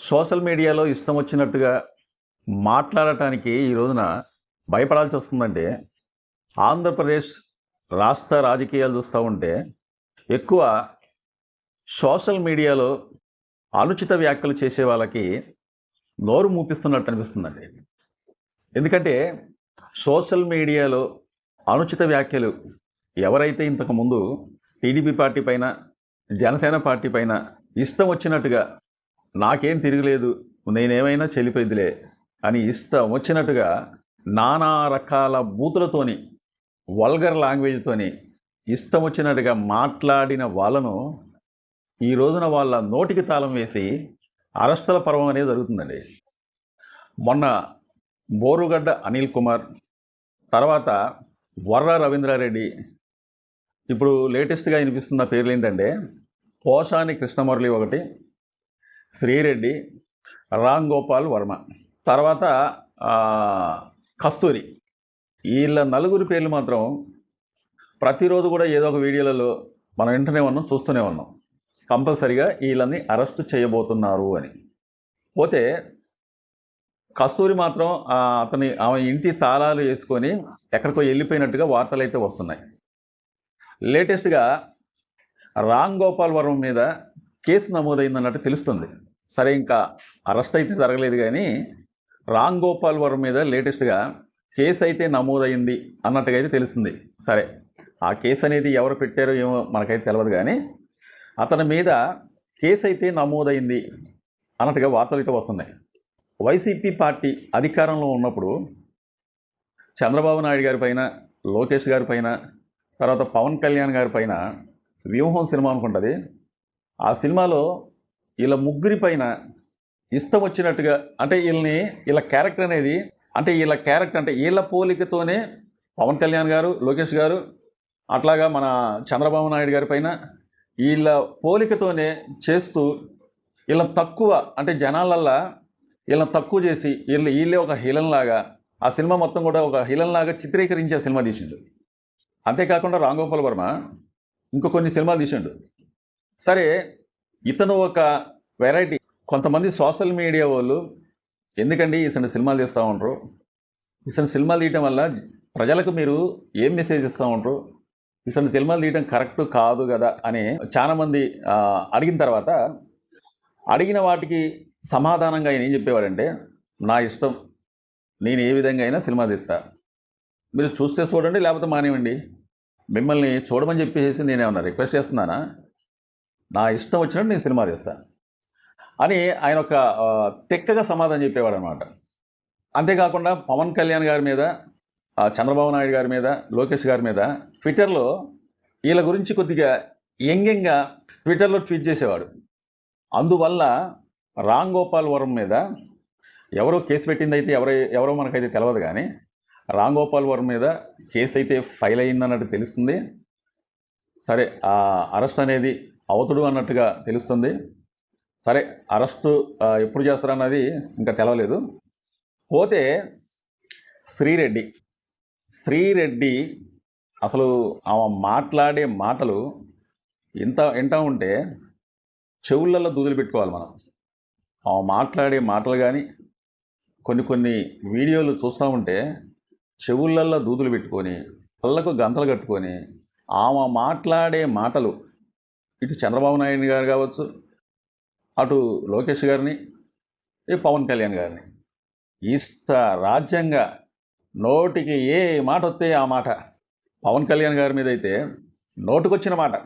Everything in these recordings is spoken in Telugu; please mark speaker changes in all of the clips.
Speaker 1: సోషల్ మీడియాలో ఇష్టం వచ్చినట్టుగా మాట్లాడటానికి ఈ రోజున భయపడాల్సి వస్తుందంటే ఆంధ్రప్రదేశ్ రాష్ట్ర రాజకీయాలు చూస్తూ ఉంటే ఎక్కువ సోషల్ మీడియాలో అనుచిత వ్యాఖ్యలు చేసే వాళ్ళకి నోరు మూపిస్తున్నట్టు అనిపిస్తుందండి. ఎందుకంటే సోషల్ మీడియాలో అనుచిత వ్యాఖ్యలు ఎవరైతే ఇంతకుముందు టీడీపీ పార్టీ పైన జనసేన పార్టీ పైన ఇష్టం వచ్చినట్టుగా నాకేం తిరగలేదు నేనేమైనా చెల్లిపోయిద్దిలే అని ఇష్టం వచ్చినట్టుగా నానా రకాల బూతులతోని వల్గర్ లాంగ్వేజ్తోని ఇష్టం వచ్చినట్టుగా మాట్లాడిన వాళ్ళను ఈ రోజున వాళ్ళ నోటికి తాళం వేసి అరెస్టుల పర్వం అనేది జరుగుతుందండి. మొన్న బోరుగడ్డ అనిల్ కుమార్ తర్వాత వర్ర రవీంద్రారెడ్డి ఇప్పుడు లేటెస్ట్గా వినిపిస్తున్న పేర్లు ఏంటంటే పోషాని కృష్ణమురళి ఒకటి శ్రీరెడ్డి రామ్ గోపాల్ వర్మ. తర్వాత కస్తూరి. వీళ్ళ నలుగురి పేర్లు మాత్రం ప్రతిరోజు కూడా ఏదో ఒక వీడియోలలో మనం వింటూనే ఉన్నాం చూస్తూనే ఉన్నాం. కంపల్సరిగా వీళ్ళని అరెస్ట్ చేయబోతున్నారు అని. పోతే కస్తూరి మాత్రం అతని ఆమె ఇంటి తాళాలు వేసుకొని ఎక్కడికో వెళ్ళిపోయినట్టుగా వార్తలు అయితే వస్తున్నాయి. లేటెస్ట్గా రామ్ గోపాల్ వర్మ మీద కేసు నమోదైందన్నట్టు తెలుస్తుంది. సరే ఇంకా అరెస్ట్ అయితే జరగలేదు కానీ రామ్ గోపాల్ వర్మ మీద లేటెస్ట్గా కేసు అయితే నమోదైంది అన్నట్టుగా అయితే తెలుస్తుంది. సరే ఆ కేసు అనేది ఎవరు పెట్టారో ఏమో మనకైతే తెలియదు కానీ అతని మీద కేసు అయితే నమోదైంది అన్నట్టుగా వార్తలు అయితే వస్తున్నాయి. వైసీపీ పార్టీ అధికారంలో ఉన్నప్పుడు చంద్రబాబు నాయుడు గారి పైన లోకేష్ గారి పైన తర్వాత పవన్ కళ్యాణ్ గారి పైన వ్యూహం సినిమా అనుకుంటుంది. ఆ సినిమాలో వీళ్ళ ముగ్గురి పైన ఇష్టం వచ్చినట్టుగా అంటే వీళ్ళని వీళ్ళ క్యారెక్టర్ అనేది అంటే వీళ్ళ క్యారెక్టర్ అంటే వీళ్ళ పోలికతోనే పవన్ కళ్యాణ్ గారు లోకేష్ గారు అట్లాగా మన చంద్రబాబు నాయుడు గారి పైన వీళ్ళ పోలికతోనే చేస్తూ వీళ్ళని తక్కువ అంటే జనాలల్లా వీళ్ళని తక్కువ చేసి వీళ్ళు వీళ్ళే ఒక హీలన్ లాగా ఆ సినిమా మొత్తం కూడా ఒక హీలన్ లాగా చిత్రీకరించే సినిమా తీసిండు. అంతేకాకుండా రాంగోపాల్ వర్మ ఇంకో కొన్ని సినిమాలు తీసిండు. సరే ఇతను ఒక వెరైటీ. కొంతమంది సోషల్ మీడియా వాళ్ళు ఎందుకండి ఇతను సినిమాలు తీస్తూ ఉంటారు ఇతను సినిమాలు తీయటం వల్ల ప్రజలకు మీరు ఏం మెసేజ్ ఇస్తూ ఉంటారు ఇతను సినిమాలు తీయటం కరెక్ట్ కాదు కదా అని చాలామంది అడిగిన తర్వాత అడిగిన వాటికి సమాధానంగా ఆయన ఏం చెప్పేవాడంటే నా ఇష్టం. నేను ఏ విధంగా అయినా సినిమా తీస్తా. మీరు చూస్తే చూడండి లేకపోతే మానేవండి మిమ్మల్ని చూడమని చెప్పేసి నేనేమన్నా రిక్వెస్ట్ చేస్తున్నానా? నా ఇష్టం వచ్చినట్టు నేను సినిమా తీస్తా అని ఆయన ఒక తెక్కగా సమాధానం చెప్పేవాడు అనమాట అంతేకాకుండా పవన్ కళ్యాణ్ గారి మీద చంద్రబాబు నాయుడు గారి మీద లోకేష్ గారి మీద ట్విట్టర్లో వీళ్ళ గురించి కొద్దిగా వ్యంగ్యంగా ట్విట్టర్లో ట్వీట్ చేసేవాడు. అందువల్ల రామ్ గోపాల్ వరం మీద ఎవరో కేసు పెట్టింది అయితే ఎవరో ఎవరో మనకైతే తెలియదు కానీ రామ్ గోపాల్ వరం మీద కేసు అయితే ఫైల్ అయిందన్నట్టు తెలుస్తుంది. సరే ఆ అరెస్ట్ అనేది అవతుడు అన్నట్టుగా తెలుస్తుంది. సరే అరెస్టు ఎప్పుడు చేస్తారన్నది ఇంకా తెలవలేదు. పోతే శ్రీరెడ్డి శ్రీరెడ్డి అసలు ఆమె మాట్లాడే మాటలు ఇంత వింటా ఉంటే చెవులలో దూదులు పెట్టుకోవాలి మనం. ఆమె మాట్లాడే మాటలు కానీ కొన్ని కొన్ని వీడియోలు చూస్తూ ఉంటే చెవుళ్ళల్లో దూదులు పెట్టుకొని కళ్ళకు గంతలు కట్టుకొని ఆమె మాట్లాడే మాటలు ఇటు చంద్రబాబు నాయుడు గారు కావచ్చు అటు లోకేష్ గారిని పవన్ కళ్యాణ్ గారిని. ఇష్ట రాజ్యంగా నోటికి ఏ మాట వస్తే ఆ మాట. పవన్ కళ్యాణ్ గారి మీద అయితే నోటుకొచ్చిన మాట.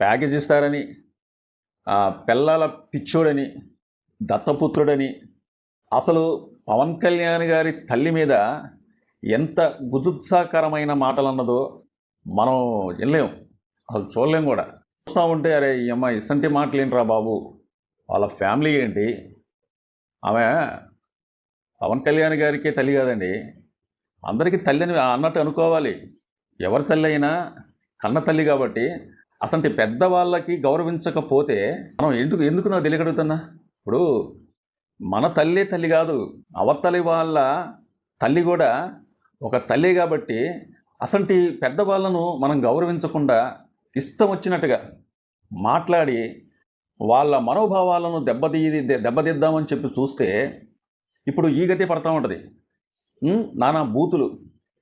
Speaker 1: ప్యాకేజ్ ఇస్తారని పిల్లల పిచ్చోడని దత్తపుత్రుడని అసలు పవన్ కళ్యాణ్ గారి తల్లి మీద ఎంత గుజుత్సాకరమైన మాటలు అన్నదో మనం వినలేం. అసలు చూడలేం కూడా. చూస్తూ ఉంటే అరే ఈ అమ్మాయి ఇసంటి మాటలు ఏంట్రా బాబు? వాళ్ళ ఫ్యామిలీ ఏంటి? ఆమె పవన్ కళ్యాణ్ గారికే తల్లి కాదండి. అందరికీ తల్లి అని అన్నట్టు అనుకోవాలి. ఎవరి తల్లి అయినా కన్న తల్లి కాబట్టి అసలు పెద్దవాళ్ళకి గౌరవించకపోతే మనం ఎందుకు ఎందుకు నాకు తెలియగలుగుతున్నా ఇప్పుడు మన తల్లి తల్లి కాదు. అవతలి వాళ్ళ తల్లి కూడా ఒక తల్లి కాబట్టి అసంటి పెద్దవాళ్ళను మనం గౌరవించకుండా ఇష్టం వచ్చినట్టుగా మాట్లాడి వాళ్ళ మనోభావాలను దెబ్బతీ దెబ్బతిద్దామని చెప్పి చూస్తే ఇప్పుడు ఈ గతి పడతా ఉంటుంది. నానా బూతులు.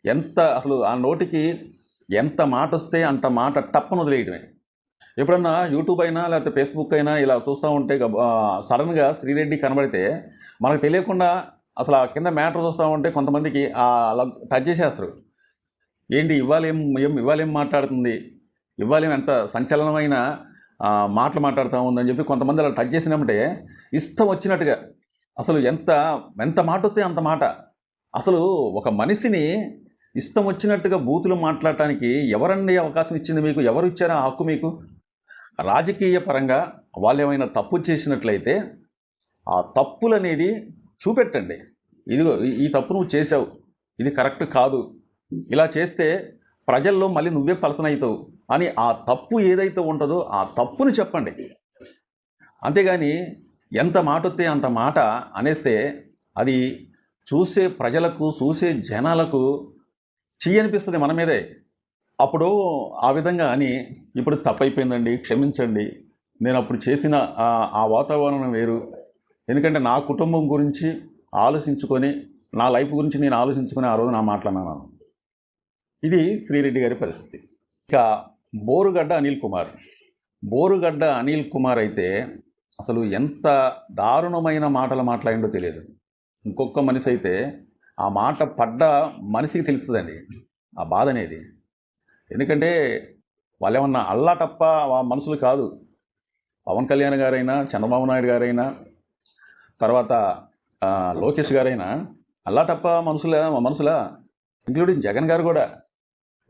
Speaker 1: ఎంత అసలు ఆ నోటికి ఎంత మాట వస్తే అంత మాట టప్పను వదిలేయడమే ఎప్పుడన్నా యూట్యూబ్ అయినా లేకపోతే ఫేస్బుక్ అయినా ఇలా చూస్తూ ఉంటే సడన్గా శ్రీరెడ్డి కనబడితే మనకు తెలియకుండా అసలు ఆ కింద మ్యాటర్ చూస్తూ ఉంటే కొంతమందికి అలా టచ్ చేసేస్తారు. ఏంటి ఇవ్వాలేం ఏం ఇవ్వాలేం మాట్లాడుతుంది? ఇవ్వాలి ఎంత సంచలనమైన మాటలు మాట్లాడుతూ ఉందని చెప్పి కొంతమంది అలా టచ్ చేసినామంటే ఇష్టం వచ్చినట్టుగా అసలు ఎంత ఎంత మాట వస్తే అంత మాట. అసలు ఒక మనిషిని ఇష్టం వచ్చినట్టుగా బూతులు మాట్లాడటానికి ఎవరండి అవకాశం ఇచ్చింది మీకు? ఎవరు ఇచ్చారా ఆ హక్కు మీకు? రాజకీయ పరంగా వాళ్ళు ఏమైనా తప్పు చేసినట్లయితే ఆ తప్పులు అనేది చూపెట్టండి. ఇదిగో ఈ- ఈ తప్పు నువ్వు చేసావు ఇది కరెక్ట్ కాదు. ఇలా చేస్తే ప్రజల్లో మళ్ళీ నువ్వే పలసనవుతావు. అని ఆ తప్పు ఏదైతే ఉంటుందో ఆ తప్పుని చెప్పండి. అంతేగాని ఎంత మాట వస్తే అంత మాట అనేస్తే అది చూసే ప్రజలకు చూసే జనాలకు చీ అనిపిస్తుంది మన మీదే. అప్పుడు ఆ విధంగా అని ఇప్పుడు తప్పైపోయిందండి క్షమించండి. నేను అప్పుడు చేసిన ఆ- ఆ వాతావరణం వేరు. ఎందుకంటే నా కుటుంబం గురించి ఆలోచించుకొని నా లైఫ్ గురించి నేను ఆలోచించుకొని ఆ రోజు నా మాట్లాడినాను ఇది శ్రీరెడ్డి గారి పరిస్థితి. ఇక బోరుగడ్డ అనిల్ కుమార్. బోరుగడ్డ అనిల్ కుమార్ అయితే అసలు ఎంత దారుణమైన మాటలు మాట్లాడిండో తెలియదు. ఇంకొక మనిషి అయితే ఆ మాట పడ్డ మనిషికి తెలుస్తుందండి ఆ బాధ అనేది. ఎందుకంటే వాళ్ళు ఏమన్నా అల్లాటప్ప ఆ మనుషులు కాదు. పవన్ కళ్యాణ్ గారైనా చంద్రబాబు నాయుడు గారైనా తర్వాత లోకేష్ గారైనా అల్లాటప్ప మనుషుల మనుషుల ఇంక్లూడింగ్ జగన్ గారు కూడా.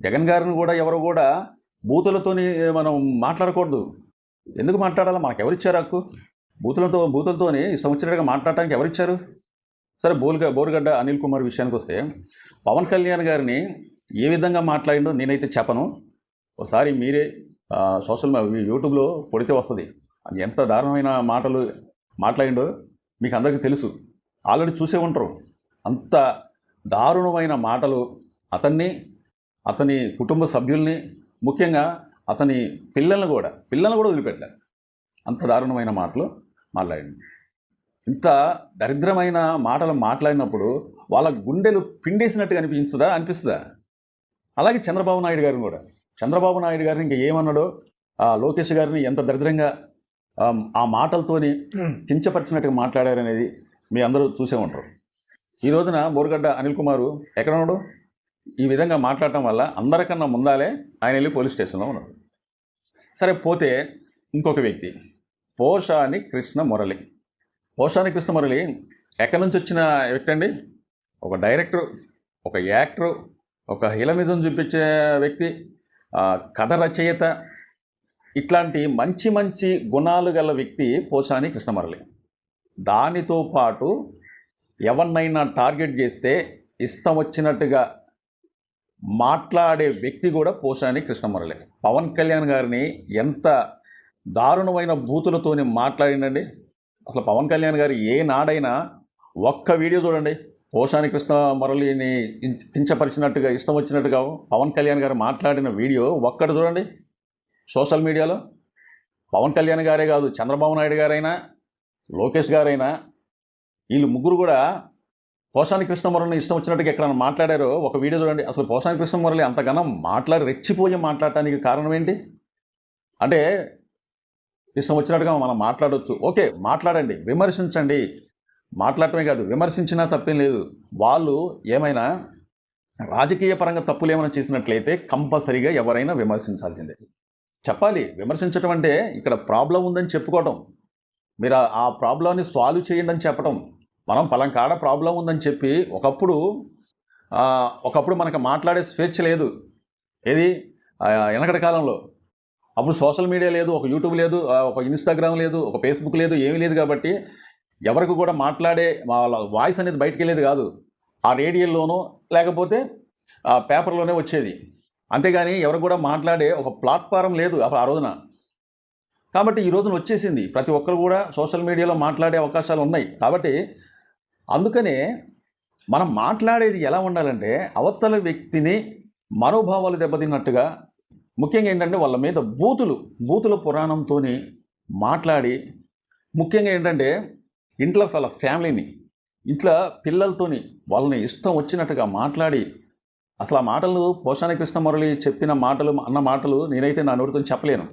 Speaker 1: జగన్ గారిని కూడా ఎవరు కూడా బూతులతోని మనం మాట్లాడకూడదు. ఎందుకు మాట్లాడాలి? మనకు ఎవరిచ్చారు హక్కు? బూతులతో బూతులతోని ఇష్టం వచ్చినట్టుగా మాట్లాడటానికి ఎవరిచ్చారు సరే బోల్గ బోరుగడ్డ అనిల్ కుమార్ విషయానికి వస్తే పవన్ కళ్యాణ్ గారిని ఏ విధంగా మాట్లాడిండో నేనైతే చెప్పను. ఒకసారి మీరే సోషల్ మీ- యూట్యూబ్లో కొడితే వస్తుంది. అది ఎంత దారుణమైన మాటలు మాట్లాడిండో మీకు అందరికీ తెలుసు. ఆల్రెడీ చూసే ఉంటారు. అంత దారుణమైన మాటలు అతన్ని అతని కుటుంబ సభ్యుల్ని ముఖ్యంగా అతని పిల్లల్ని కూడా పిల్లల్ని కూడా వదిలిపెట్టలేదు అంత దారుణమైన మాటలు మాట్లాడింది. ఇంత దరిద్రమైన మాటలు మాట్లాడినప్పుడు వాళ్ళ గుండెలు పిండేసినట్టుగా అనిపించుదా అనిపిస్తుందా? అలాగే చంద్రబాబు నాయుడు గారిని కూడా. చంద్రబాబు నాయుడు గారిని ఇంకా ఏమన్నాడో ఆ లోకేష్ గారిని ఎంత దరిద్రంగా ఆ, ఆ మాటలతోని కించపరిచినట్టుగా మాట్లాడారనేది మీ అందరూ చూసే ఉంటారు. ఈ రోజున బోరుగడ్డ అనిల్ కుమారు ఎక్కడ ఉన్నాడు? ఈ విధంగా మాట్లాడటం వల్ల అందరికన్నా ముందాలే ఆయన వెళ్ళి పోలీస్ స్టేషన్లో ఉన్నాడు సరే పోతే ఇంకొక వ్యక్తి. పోషాని కృష్ణ మురళి. పోషాని కృష్ణ మురళి ఎక్కడి నుంచి వచ్చిన వ్యక్తి అండి? ఒక డైరెక్టర్ ఒక యాక్టరు ఒక హిలమిజం చూపించే వ్యక్తి కథ రచయిత. ఇట్లాంటి మంచి మంచి గుణాలు గల వ్యక్తి పోషాని కృష్ణమురళి దానితో పాటు ఎవరినైనా టార్గెట్ చేస్తే ఇష్టం వచ్చినట్టుగా మాట్లాడే వ్యక్తి కూడా పోసాని కృష్ణమురళి పవన్ కళ్యాణ్ గారిని ఎంత దారుణమైన బూతులతోని మాట్లాడిండండి అసలు పవన్ కళ్యాణ్ గారు ఏ నాడైనా ఒక్క వీడియో చూడండి. పోసాని కృష్ణ మురళిని కించపరిచినట్టుగా ఇష్టం వచ్చినట్టుగా పవన్ కళ్యాణ్ గారు మాట్లాడిన వీడియో ఒక్కటి చూడండి. సోషల్ మీడియాలో. పవన్ కళ్యాణ్ గారే కాదు చంద్రబాబు నాయుడు గారైనా లోకేష్ గారైనా వీళ్ళు ముగ్గురు కూడా పోషాని కృష్ణమురళిని ఇష్టం వచ్చినట్టుగా ఎక్కడైనా మాట్లాడారో ఒక వీడియో చూడండి. అసలు పోషాని కృష్ణమురళి అంతగానం మాట్లాడి రెచ్చిపోయి మాట్లాడటానికి కారణం ఏంటి? అంటే ఇష్టం వచ్చినట్టుగా మనం మాట్లాడవచ్చు ఓకే మాట్లాడండి. విమర్శించండి. మాట్లాడటమే కాదు విమర్శించినా తప్పేం లేదు. వాళ్ళు ఏమైనా రాజకీయ పరంగా తప్పులు ఏమైనా చేసినట్లయితే కంపల్సరీగా ఎవరైనా విమర్శించాల్సిందే. చెప్పాలి విమర్శించడం అంటే ఇక్కడ ప్రాబ్లం ఉందని చెప్పుకోవటం. మీరు ఆ- ప్రాబ్లంని సాల్వ్ చేయండి అని చెప్పటం. మనం పలంకాడ ప్రాబ్లం ఉందని చెప్పి ఒకప్పుడు ఒకప్పుడు మనకు మాట్లాడే స్వేచ్ఛ లేదు. ఏది? వెనకటి కాలంలో. అప్పుడు సోషల్ మీడియా లేదు ఒక యూట్యూబ్ లేదు ఒక ఇన్స్టాగ్రామ్ లేదు ఒక ఫేస్బుక్ లేదు ఏమీ లేదు కాబట్టి ఎవరికి కూడా మాట్లాడే వాళ్ళ వాయిస్ అనేది బయటికి వెళ్ళేది కాదు. ఆ రేడియోలోనో లేకపోతే ఆ పేపర్లోనే వచ్చేది. అంతేగాని ఎవరు కూడా మాట్లాడే ఒక ప్లాట్ఫారం లేదు అప్పుడు ఆ రోజున. కాబట్టి ఈ రోజున వచ్చేసింది. ప్రతి ఒక్కరు కూడా సోషల్ మీడియాలో మాట్లాడే అవకాశాలు ఉన్నాయి. కాబట్టి అందుకనే మనం మాట్లాడేది ఎలా ఉండాలంటే అవతల వ్యక్తిని మనోభావాలు దెబ్బతిన్నట్టుగా ముఖ్యంగా ఏంటంటే వాళ్ళ మీద బూతులు బూతుల పురాణంతో మాట్లాడి ముఖ్యంగా ఏంటంటే ఇంట్లో వాళ్ళ ఫ్యామిలీని ఇంట్లో పిల్లలతోని వాళ్ళని ఇష్టం వచ్చినట్టుగా మాట్లాడి అసలు ఆ మాటలు పోషాని కృష్ణమురళి చెప్పిన మాటలు అన్న మాటలు నేనైతే నా నోటితో చెప్పలేను.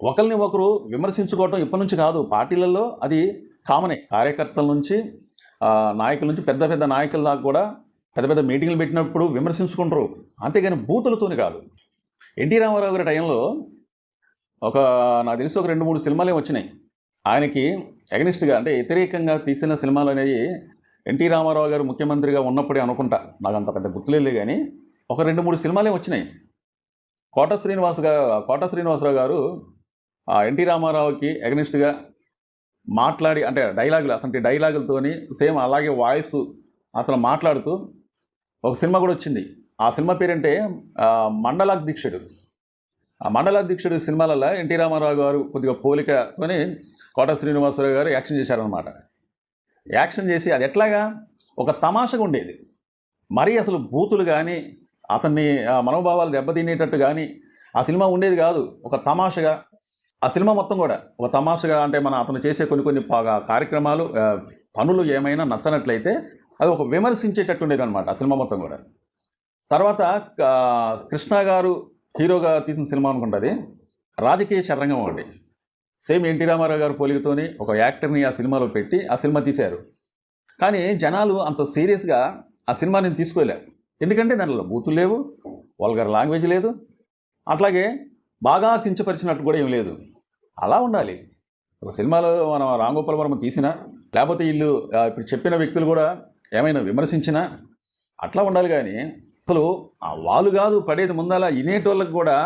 Speaker 1: ఒకరిని ఒకరు విమర్శించుకోవటం ఇప్పటి నుంచి కాదు పార్టీలలో అది కామనే కార్యకర్తల నుంచి నాయకుల నుంచి పెద్ద పెద్ద నాయకుల దాకా కూడా పెద్ద పెద్ద మీటింగ్లు పెట్టినప్పుడు విమర్శించుకుంటారు. అంతేగాని బూతులతోని కాదు. ఎన్టీ రామారావు గారి టైంలో ఒక నాకు తెలిసి ఒక రెండు మూడు సినిమాలే వచ్చినాయి. ఆయనకి ఎగనిస్ట్గా అంటే వ్యతిరేకంగా తీసిన సినిమాలు అనేవి ఎన్టీ రామారావు గారు ముఖ్యమంత్రిగా ఉన్నప్పుడే అనుకుంటా. నాకు అంత పెద్ద గుర్తులేదు కానీ ఒక రెండు మూడు సినిమాలే వచ్చినాయి. కోట శ్రీనివాస్ గారు కోట శ్రీనివాసరావు గారు ఆ ఎన్టీ రామారావుకి ఎగనిస్ట్గా మాట్లాడి అంటే డైలాగులు అసలు డైలాగులతోని సేమ్ అలాగే వాయిస్ అతను మాట్లాడుతూ ఒక సినిమా కూడా వచ్చింది. ఆ సినిమా పేరంటే మండలాధ్యక్షుడు ఆ మండలాధ్యక్షుడు సినిమాలలో ఎన్టీ రామారావు గారు కొద్దిగా పోలికతోని కోట శ్రీనివాసరావు గారు యాక్షన్ చేశారనమాట యాక్షన్ చేసి అది ఎట్లాగా? ఒక తమాషగా ఉండేది. మరీ అసలు బూతులు కానీ అతన్ని ఆ, మనోభావాలు దెబ్బతినేటట్టు కానీ ఆ సినిమా ఉండేది కాదు. ఒక తమాషగా ఆ సినిమా మొత్తం కూడా ఒక తమాషగా అంటే మన అతను చేసే కొన్ని కొన్ని కార్యక్రమాలు పనులు ఏమైనా నచ్చనట్లయితే అది ఒక విమర్శించేటట్టు ఉండేది అనమాట ఆ సినిమా మొత్తం కూడా. తర్వాత కృష్ణ గారు హీరోగా తీసిన సినిమా అనుకుంటుంది రాజకీయ చరంగం ఒకటి. సేమ్ ఎన్టీ రామారావు గారు పోలికతోని ఒక యాక్టర్ని ఆ సినిమాలో పెట్టి ఆ సినిమా తీశారు. కానీ జనాలు అంత సీరియస్గా ఆ సినిమా నేను తీసుకోలేరు ఎందుకంటే దాంట్లో బూతులు లేవు వల్గర్ లాంగ్వేజ్ లేదు. అట్లాగే బాగా కించపరిచినట్టు కూడా ఏం లేదు. అలా ఉండాలి. ఒక సినిమాలో మనం రామ్ గోపాల్ వర్మ తీసినా లేకపోతే వీళ్ళు ఇప్పుడు చెప్పిన వ్యక్తులు కూడా ఏమైనా విమర్శించినా అట్లా ఉండాలి కానీ అసలు ఆ వాళ్ళు కాదు పడేది ముందలా వినేటోళ్ళకి కూడా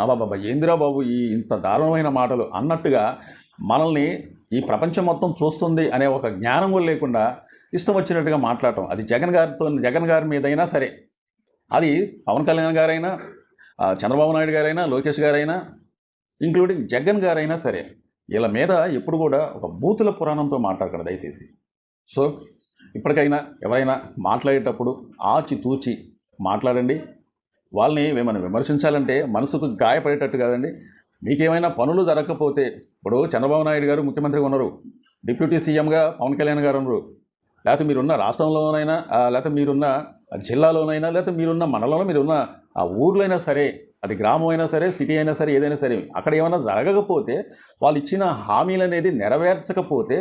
Speaker 1: అబ్బాబాబా ఏందిరా బాబు ఈ ఇంత దారుణమైన మాటలు? అన్నట్టుగా మనల్ని ఈ ప్రపంచం మొత్తం చూస్తుంది అనే ఒక జ్ఞానం కూడా లేకుండా ఇష్టం వచ్చినట్టుగా మాట్లాడటం. అది జగన్ గారితో జగన్ గారి మీదైనా సరే. అది పవన్ కళ్యాణ్ గారైనా చంద్రబాబు నాయుడు గారైనా లోకేష్ గారైనా ఇంక్లూడింగ్ జగన్ గారైనా సరే వీళ్ళ మీద ఎప్పుడు కూడా ఒక బూతుల పురాణంతో మాట్లాడకండి దయచేసి. సో ఇప్పటికైనా ఎవరైనా మాట్లాడేటప్పుడు ఆచి తూచి మాట్లాడండి. వాళ్ళని ఏమైనా విమర్శించాలంటే మనసుకు గాయపడేటట్టు కాదండి. మీకేమైనా పనులు జరగకపోతే ఇప్పుడు చంద్రబాబు నాయుడు గారు ముఖ్యమంత్రిగా ఉన్నారు డిప్యూటీ సీఎంగా పవన్ కళ్యాణ్ గారు ఉన్నారు లేకపోతే మీరున్న రాష్ట్రంలోనైనా లేకపోతే మీరున్న జిల్లాలోనైనా లేకపోతే మీరున్న మండలంలో మీరున్న ఆ ఊర్లో అయినా సరే అది గ్రామం అయినా సరే సిటీ అయినా సరే ఏదైనా సరే అక్కడ ఏమైనా జరగకపోతే వాళ్ళు ఇచ్చిన హామీలు అనేది నెరవేర్చకపోతే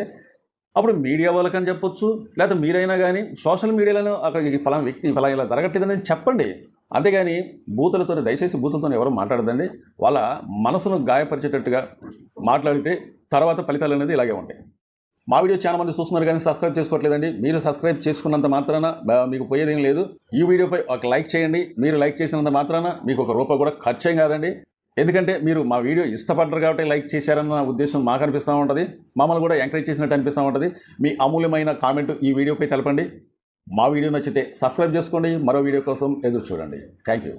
Speaker 1: అప్పుడు మీడియా వాళ్ళకని చెప్పొచ్చు లేకపోతే మీరైనా కానీ సోషల్ మీడియాలో అక్కడ ఈ ఫలానా వ్యక్తి ఫలా ఇలా జరగట్లేదని చెప్పండి. అంతేగాని బూతులతో దయచేసి బూతులతో ఎవరు మాట్లాడదండి వాళ్ళ మనసును గాయపరిచేటట్టుగా మాట్లాడితే తర్వాత ఫలితాలు అనేది ఇలాగే ఉంటాయి. మా వీడియో చాలా మంది చూస్తున్నారు కానీ సబ్స్క్రైబ్ చేసుకోవట్లేదండి. మీరు సబ్స్క్రైబ్ చేసుకున్నంత మాత్రాన మీకు పోయేదేం లేదు. ఈ వీడియోపై ఒక లైక్ చేయండి. మీరు లైక్ చేసినంత మాత్రాన మీకు ఒక రూపాయి కూడా ఖర్చేం కాదండి. ఎందుకంటే మీరు మా వీడియో ఇష్టపడ్డారు కాబట్టి లైక్ చేశారన్న ఉద్దేశం మాకు అనిపిస్తూ ఉంటుంది. మమ్మల్ని కూడా ఎంకరేజ్ చేసినట్టు అనిపిస్తూ ఉంటుంది. మీ అమూల్యమైన కామెంట్ ఈ వీడియోపై తెలపండి. మా వీడియో నచ్చితే సబ్స్క్రైబ్ చేసుకోండి. మరో వీడియో కోసం ఎదురు చూడండి. Thank you